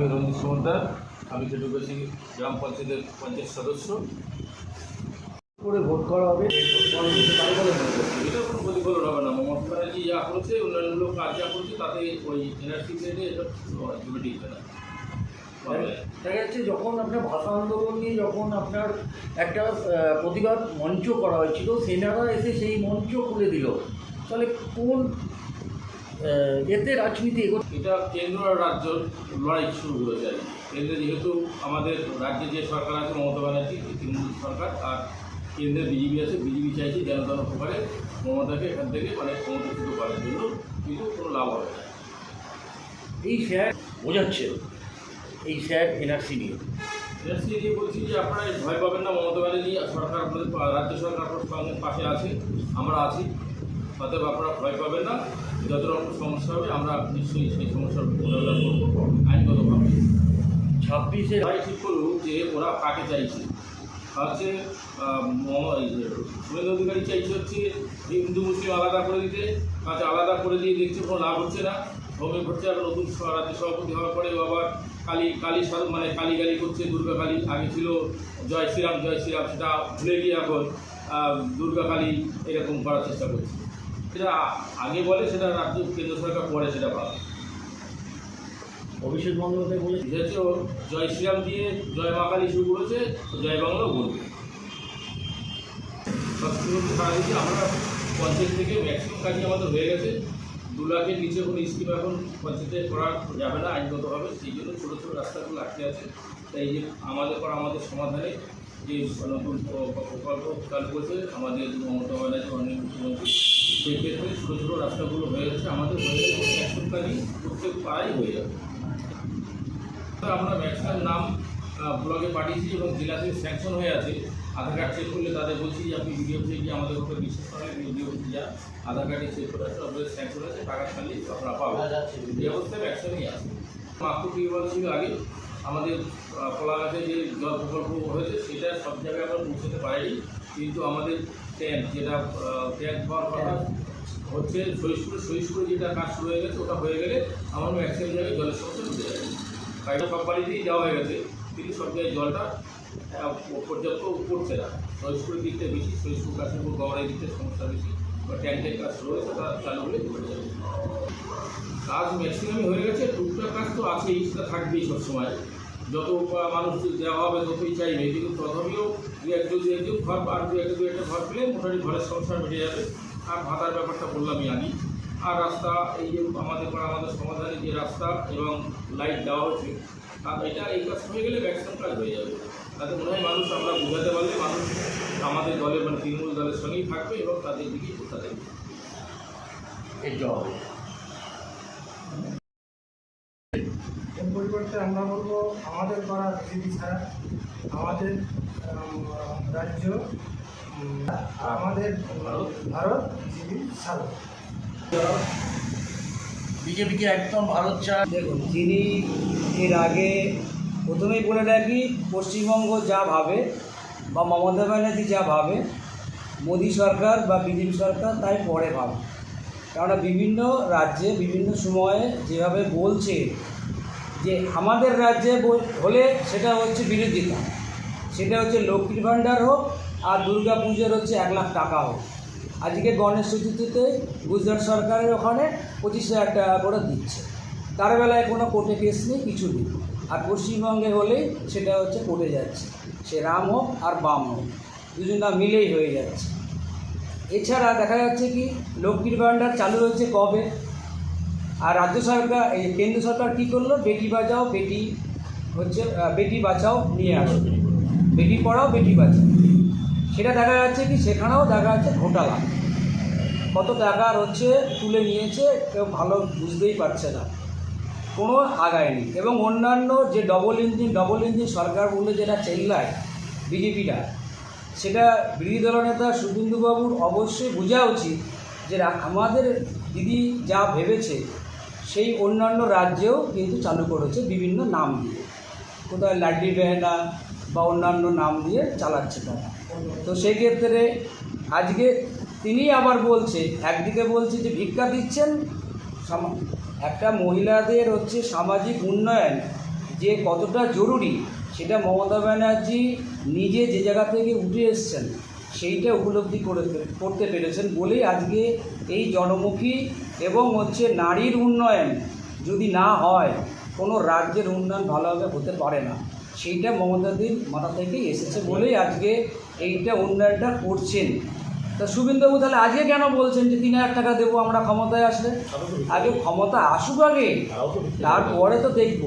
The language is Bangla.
আমি রঞ্জিত সমদ্দার আমি ঢুকেছি গ্রাম পঞ্চায়েতের পঞ্চায়েত সদস্য। করে ভোট করা হবে। এটা কোনো প্রতিফলন হবে না। মমতা ব্যানার্জি যা করেছে অন্যান্য কাজ যা করছে তাতে ওই এনআরসি থেকে এটা জমে না। দেখা যাচ্ছে যখন আপনার ভাষা আন্দোলন নিয়ে যখন আপনার একটা প্রতিবাদ মঞ্চ করা হয়েছিল সেনারা এসে সেই মঞ্চ খুলে দিল। তাহলে কোন এতে রাজনীতি এটা কেন্দ্র আর রাজ্য লড়াই শুরু করেছে আর কি। কেন্দ্রে যেহেতু আমাদের রাজ্যে যে সরকার আছে মমতা ব্যানার্জি তৃণমূল সরকার আর কেন্দ্রে বিজেপি আছে বিজেপি চাইছে যেন তেন প্রকারে মমতাকে এখান থেকে মানে ক্ষমতাচ্যুত করার জন্য কিন্তু কোনো লাভ হবে না। এই স্যার বোঝাচ্ছে এই স্যার এনআরসি নিয়ে। এনআরসি দিয়ে বলছি যে আপনারা ভয় পাবেন না মমতা ব্যানার্জি সরকার আপনাদের রাজ্য সরকার আপনার সঙ্গে পাশে আছে আমরা আছি। অতএব আপনারা ভয় পাবেন না। যত রকম সমস্যা হবে আমরা নিশ্চয়ই সেই সমস্যার মোকাবিলা করব। আইনগতভাবে ছাব্বিশে সবাই ঠিক করুক যে ওরা কাকে চাইছে? হচ্ছে শুভেন্দু অধিকারী চাইছে হচ্ছে হিন্দু মুসলিম আলাদা করে দিতে। কাছে আলাদা করে দিয়ে দেখছে কোনো লাভ হচ্ছে না। ভৌমিক ভট্টাচার্য নতুন রাজ্য সভাপতি হওয়ার পরে আবার কালী কালী সাধু মানে কালী গালি করছে দুর্গা কালী আগে ছিল জয় শ্রীরাম জয় শ্রীরাম সেটা ভুলে গিয়ে এখন দুর্গা কালী এরকম করার চেষ্টা করছে। সেটা আগে বলে সেটা রাজ্য কেন্দ্র সরকার পরে সেটা ভালো অভিষেক বন্দ্যোপাধ্যায় বলে যেহেতু জয় শ্রীরাম দিয়ে জয় মা কালী শুরু করেছে জয় বাংলা বলবে। আমরা পঞ্চায়েত থেকে ম্যাক্সিমাম কাজই আমাদের হয়ে গেছে। দু লাখের নিচে কোনো স্কিম এখন পঞ্চায়েতে করা যাবে না আইনগতভাবে সেই জন্য ছোটো ছোটো রাস্তাগুলো আটকে আছে। তাই যে আমাদের পর আমাদের সমাধানে যে নতুন প্রকল্প চালু করেছে আমাদের মমতা ব্যানার্জি মাননীয় মুখ্যমন্ত্রী সেই ক্ষেত্রে ছোটো ছোটো রাস্তাগুলো হয়ে যাচ্ছে। আমাদের হয়ে ম্যাক্সিমাম কাজই প্রত্যেক পাড়াই হয়ে যাবে আমরা ম্যাক্সিমাম নাম ব্লগে পাঠিয়েছি এবং জেলাতে স্যাংশন হয়ে আছে। আধার কার্ড চেক করলে তাদের বলছি যে আপনি ভিডিও থেকে গিয়ে আমাদের উপরে বিশ্বাস করেন ভিডিও যা আধার কার্ডে চেক করে আছে আপনাদের স্যাংশন আছে টাকা খালি আপনারা পাবেন। এই অবস্থায় ভ্যাকসিনই আছে মাত্র টিউবওয়েল ছিল আগে। আমাদের কলাগাছে যে জল প্রকল্প হয়েছে সেটা সব জায়গায় আমরা পৌঁছাতে পারিনি। কিন্তু আমাদের ট্যাঙ্ক যেটা ট্যাঙ্ক হওয়ার কথা হচ্ছে সহিষ্ণুর সহিষ্ণুর যেটা কাজ শুরু হয়ে গেছে, ওটা হয়ে গেলে আমার ম্যাক্সিমাম জায়গায় জলের সমস্যা মিটে যাবে। বাইরে সব বাড়িতেই দেওয়া হয়ে গেছে, কিন্তু সব জায়গায় জলটা পর্যাপ্ত পড়ছে না। সহিষ্ণুর দিকটা বেশি সহিষ্ণু সহিষ্ণুর কাশ্মীর গড়ের দিকটা সমস্যা বেশি, বা ট্যাঙ্কের কাজ শুরু হয়েছে তারা চালু হলে হয়ে যাবে। কাজ ম্যাক্সিমামই হয়ে গেছে, টুকটাক কাজ তো আছেই, সেটা থাকবেই সবসময়। যত মানুষ দেওয়া হবে ততই চাইবে কিন্তু তথাপিও দু এক দু একজন ঘর আর দু একটা দু একটা ঘর পেলে মোটামুটি ঘরের সমস্যা মিটে যাবে। আর ভাতার ব্যাপারটা বললামই আমি আর রাস্তা, এই যে আমাদের করা আমাদের সমাধানে যে রাস্তা এবং লাইট দেওয়া হচ্ছে আর এটা এই কাজ হয়ে গেলে ম্যাক্সিমাম কাজ হয়ে যাবে। তাতে মনে হয় মানুষ আমরা বোঝাতে পারলে মানুষ আমাদের দলের মানে তৃণমূল দলের সঙ্গেই থাকবে এবং তাদের দিকেই ভোটটা দেবে এই জবাব পরিবর্তে আমরা বলব আমাদের করা বিজেপি ছাড়া আমাদের রাজ্য আমাদের ভারত বিজেপি ছাড়া। বিজেপিকে একদম ভারত চায় দেখুন তিনি এর আগে প্রথমেই বলে রাখি পশ্চিমবঙ্গ যা ভাবে বা মমতা ব্যানার্জি যা ভাবে মোদী সরকার বা বিজেপি সরকার তাই পরে ভাবে। কেননা বিভিন্ন রাজ্যে বিভিন্ন সময়ে যেভাবে বলছে যে আমাদের রাজ্যে হলে সেটা হচ্ছে বিরোধিতা। সেটা হচ্ছে লক্ষ্মীর ভাণ্ডার হোক আর দুর্গা পুজোর হচ্ছে এক লাখ টাকা হোক। আজকে গণেশ চতুর্থীতে গুজরাট সরকারের ওখানে পঁচিশ হাজার টাকা করে দিচ্ছে। তার বেলায় কোনো কোর্টে কেস নেই, কিছু নেই। আর পশ্চিমবঙ্গে হলেই সেটা হচ্ছে কোর্টে যাচ্ছে। সে রাম হোক আর বাম হোক, দুজনা মিলেই হয়ে যাচ্ছে। এছাড়া দেখা যাচ্ছে কি, লক্ষ্মীর ভাণ্ডার চালু হয়েছে কবে? আর রাজ্য সরকার, এই কেন্দ্র সরকার কী করল? বেটি বাঁচাও, বেটি হচ্ছে বেটি বাঁচাও, নিয়ে আসবে বেটি পড়াও, বেটি বাঁচাও। সেটা দেখা যাচ্ছে কি, সেখানেও দেখা যাচ্ছে ঘোটালা। কত টাকার হচ্ছে, তুলে নিয়েছে, কেউ ভালো বুঝতেই পারছে না। কোনো আগায়নি। এবং অন্যান্য যে ডবল ইঞ্জিন ডবল ইঞ্জিন সরকার বলে যেটা চেল্লায় বিজেপিটা, সেটা বিরোধী দলনেতা শুভেন্দুবাবুর অবশ্যই বোঝা উচিত যে আমাদের দিদি যা ভেবেছে সেই অন্যান্য রাজ্যেও কিন্তু চালু করেছে বিভিন্ন নাম দিয়ে। কোথায় লাড্ডি বেহেনা বা অন্যান্য নাম দিয়ে চালাচ্ছে তারা। তো সেক্ষেত্রে আজকে তিনি আবার বলছে, একদিকে বলছে যে ভিক্ষা দিচ্ছেন একটা মহিলাদের হচ্ছে সামাজিক উন্নয়ন যে কতটা জরুরি সেটা মমতা ব্যানার্জি নিজে যে জায়গা থেকে উঠে এসছেন সেইটা উপলব্ধি করে করতে পেরেছেন বলেই আজকে এই জনমুখী এবং হচ্ছে নারীর উন্নয়ন যদি না হয় কোনো রাজ্যের উন্নয়ন ভালোভাবে হতে পারে না। সেইটা মমতাদির মাথা থেকেই এসেছে বলেই আজকে এইটা উন্নয়নটা করছেন। তা শুভেন্দুবাবু তাহলে আজকে কেন বলছেন যে তিন হাজার টাকা দেবো আমরা ক্ষমতায় আসলে? আগে ক্ষমতা আসুক আগে তারপরে তো দেখব।